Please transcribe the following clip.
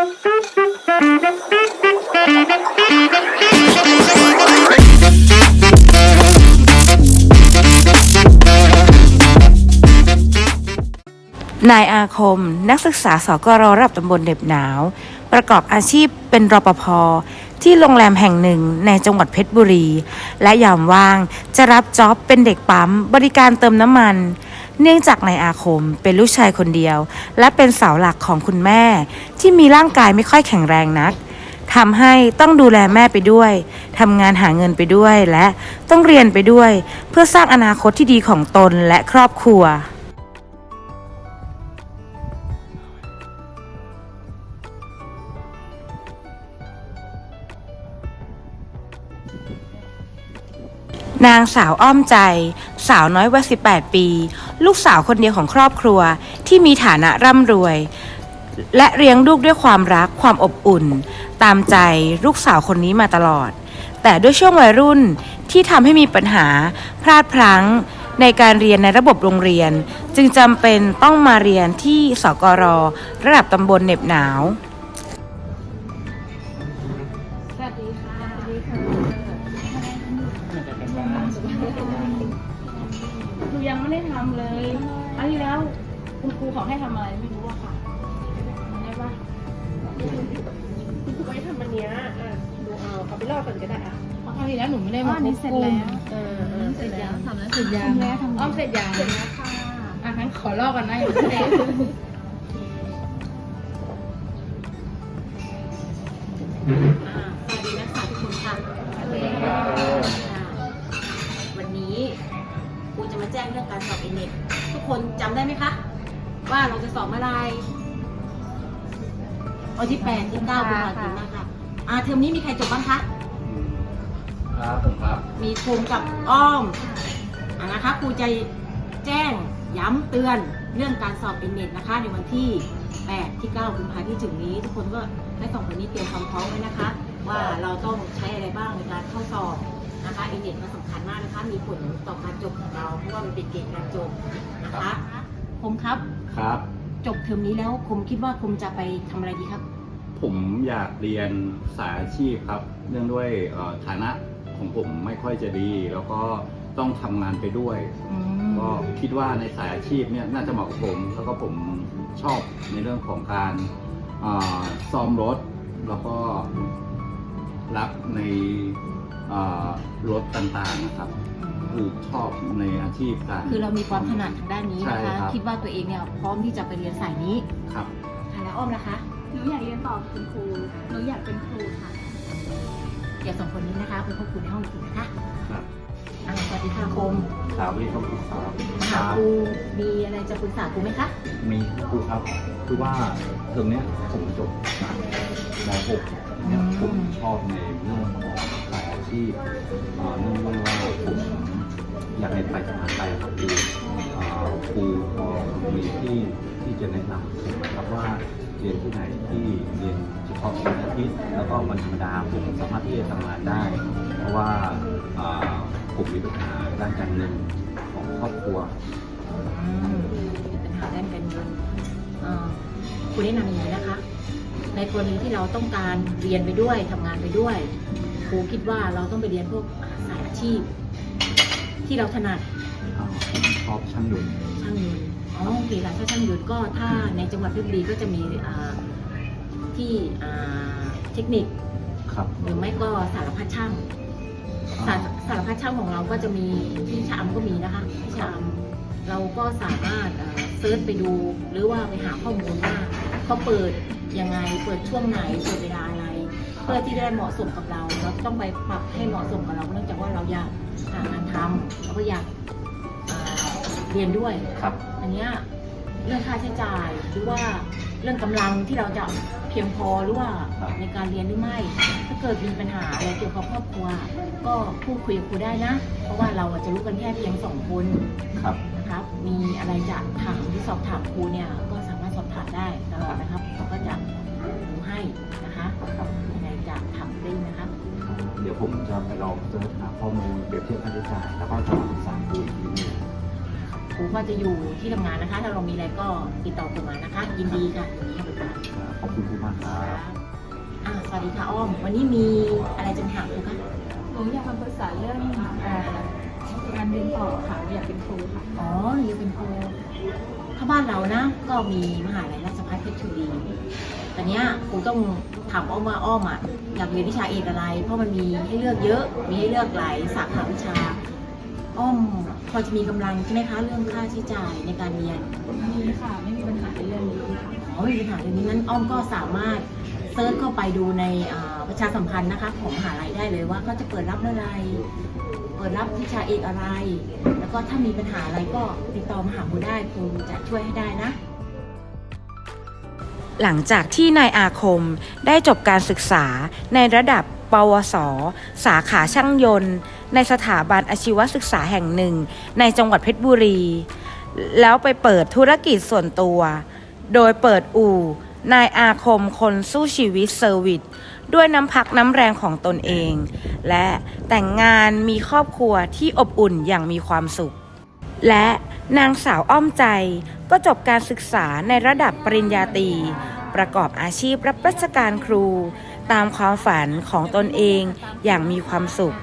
นายอาคม นักศึกษาสกรระดับตำบลเด็บหนาว ประกอบอาชีพเป็นรปภที่โรงแรมแห่งหนึ่งในจังหวัดเพชรบุรี และยามว่างจะรับจ็อบเป็นเด็กปั๊มบริการเติมน้ำมัน เนื่องจากนายอาคมเป็นลูกชายคนเดียว และเป็นเสาหลักของคุณแม่ ที่มีร่างกายไม่ค่อยแข็งแรงนักทำให้ต้องดูแลแม่ไปด้วยทำงานหาเงินไปด้วย และต้องเรียนไปด้วย เพื่อสร้างอนาคตที่ดีของตนและครอบครัวนางสาวอ้อมใจ สาวน้อยวัย18 ปี ลูกสาวคนเดียวของครอบครัวที่มีฐานะร่ำรวย และเลี้ยงลูกด้วยความรักความอบอุ่น ตามใจลูกสาวคนนี้มาตลอด แต่ด้วยช่วงวัยรุ่นที่ทำให้มีปัญหาพลาดพลั้งในการเรียนในระบบโรงเรียน จึงจำเป็นต้องมาเรียนที่สกรระดับตำบลเหน็บหนาว ยังไม่ได้ทำเลยอันที่แล้วคุณครูเขาให้ทำอะไรไม่รู้อะค่ะทำได้ปะคุณครูให้ทำอันเนี้ยอะดูเอาเอาไปลอกก่อนก็ได้อะเพราะคราวที่แล้วหนูไม่ได้อ๋มาออันนี้เสร็จแล้วเออเออเสร็จแล้วทำแล้วเสร็จยังทำแล้วทำอ้อมเสร็จยังเสร็จแล้วค่ะอะงั้นขอลอกกันนะอย่างนี้อ่ คนจำได้ไหมคะ ว่าเราจะสอบเมื่อไหรวันที่แปดที่เก้ากุมภาพันธ์นะคะอ่าเทอมนี้มีใครจบบ้างคะ ครับผมครับ มีภูมิกับอ้อมอะนะคะครูจะแจ้งย้ำเตือนเรื่องการสอบเอ็นเน็ตนะคะ ในวันที่ 8 ที่ 9 กุมภาพันธ์ที่ถึงนี้ ทุกคนก็ให้สองคนนี้เตรียมความพร้อมไว้นะคะ ว่าเราต้องใช้อะไรบ้างในการเข้าสอบ นะคะเอ็นเน็ตมันสำคัญมากนะคะ มีผลต่อการจบของเราเพราะว่ามันเป็นเกณฑ์การจบนะคะคมครับครับ จบเทอมนี้แล้วคมคิดว่าคมจะไปทำอะไรดีครับ ผมอยากเรียนสายอาชีพครับ เนื่องด้วยเอ่อฐานะของผมไม่ค่อยจะดี แล้วก็ต้องทำงานไปด้วยอืมก็คิดว่าในสายอาชีพเนี่ยน่าจะเหมาะกับผมแล้วก็ผมชอบในเรื่องของการเอ่อซ่อมรถ แล้วก็รักในเอ่อ รถต่างๆนะครับ คือชอบในอาชีพการคือเรามีความถนัดทางด้านนี้ใช่นะคะครับคิดว่าตัวเองเนี่ยพร้อมที่จะไปเรียนสายนี้ครับค่ะแล้วอ้อมนะคะหนูอยากเรียนต่อเป็นครูหนูอยากเป็นครูค่ะเดี๋ยวสองคนนี้นะคะเป็นพวกครูในห้องครูนะคะครับอ่าสวัสดีค่ะคมครับวันนี้ครับครับมาหาครูมีอะไรจะปรึกษาครูไหมคะมีครูครับคือว่า เทอมเนี้ยผมจบจาม .6 เนี่ยผมชอบในเรื่องของสายอาชีพเอ่อเนื่องด้วยว่าผมอยากเรียนไปจากมหาลัยครับคืออ่อครูพอมีที่ที่จะแนะนำผมนะครับว่าเรียนที่ไหนที่เรียนเฉพาะวันอาทิตย์แล้วก็วันธรรมดาผมสามารถที่จะทำงานได้ เพราะว่าอ่อผมมีปัญหาด้านการเงินของครอบครัว อืมมีปัญหาด้านการเงินอ่า ครูแนะนำอย่างนี้นะคะ ในกรณีที่เราต้องการเรียนไปด้วยทำงานไปด้วยครูคิดว่าเราต้องไปเรียนพวกสายอาชีพ ที่เราถนัดอ่าผมชอบช่างยนต์ช่างยนต์อ๋อโอเคค่ะถ้าช่างยนต์ก็ถ้าในจังหวัดเพชรบุรีก็จะมีอ่าที่อ่าเทคนิคครับหรือไม่ก็สารพัดช่างสารสารพัดช่างของเราก็จะมีที่ชะอำก็มีนะคะที่ชะอำเราก็สามารถ เซิร์ชไปดู หรือว่าไปหาข้อมูลว่าเขาเปิดยังไงเปิดช่วงไหนเปิดเวลาอะไร เพื่อที่ได้เหมาะสมกับเราเราต้องไปปรับให้เหมาะสมกับเราเนื่องจากว่าเราอยากหางานทำเราก็อยากเอ่อเรียนด้วยครับ อันเนี้ยเรื่องค่าใช้จ่ายหรือว่า เรื่องกำลังที่เราจะเพียงพอหรือว่าครับในการเรียนหรือไม่ ถ้าเกิดมีปัญหาอะไรเกี่ยวกับครอบครัว ก็พูดคุยกับครูได้นะ เพราะว่าเราอาจจะรู้กันแค่เพียงสองคนครับนะครับ มีอะไรจะถามที่สอบถามครูเนี่ยก็สามารถสอบถามได้ตลอดนะครับเราก็จะดูให้นะคะครับยังไงจะถามได้นะครับเดี๋ยวผมจะไปลองเสิร์ชหาข้อมูลเปรียบเทียบค่าใช้จ่ายแล้วก็จะมาปรึกษาครูอีกทีหนึง ครูก็จะอยู่ที่ทำงานนะคะ ถ้าเรามีอะไรก็ติดต่อครูมานะคะ ยินดีค่ะยินดีให้บริการขอบคุณครูมากครับวัสดีค่ะอ้อม วันนี้มีอะไรจะมาถามครูคะหนูอยากมาปรึกษาเรื่องเอ่อการเรียนต่อค่ะหนูอยากเป็นครูค่ะอ๋อเรียนเป็นครูถ้าบ้านเรานะ ก็มีมหาลัยราชภัฏเพชรบุรีแต่เนี้ยครูต้องถามอ้อมว่าอ้อมอะอยากเรียนวิชาเอกอะไร เพราะมันมีให้เลือกเยอะ มีให้เลือกหลายสาขาวิชา อ้อมพอจะมีกำลังใช่ไหมคะ เรื่องค่าใช้จ่ายในการเรียนมีค่ะไม่มีปัญหาในเรื่องนี้ค่ะอ๋อไม่มีปัญหาเรื่องนี้งั้นอ้อมก็สามารถเซิร์ชเข้าไปดูในอ่าประชาสัมพันธ์นะคะ ของมหาลัยได้เลยว่าเขาจะเปิดรับเมื่อไหรเปิดรับวิชาเอกอะไร แล้วก็ถ้ามีปัญหาอะไรก็ติดต่อมาหาครูได้ครูจะช่วยให้ได้นะ หลังจากที่นายอาคมได้จบการศึกษาในระดับ ปวส สาขาช่างยนต์ ในสถาบันอาชีวศึกษาแห่งหนึ่ง ในจังหวัดเพชรบุรี แล้วไปเปิดธุรกิจส่วนตัว โดยเปิดอู่ นายอาคมคนสู้ชีวิตเซอร์วิสด้วยน้ำพักน้ำแรงของตนเอง และแต่งงานมีครอบครัวที่อบอุ่นอย่างมีความสุข และนางสาวอ้อมใจก็จบการศึกษาในระดับปริญญาตรีประกอบอาชีพรับราชการครู ตามความฝันของตนเองอย่างมีความสุข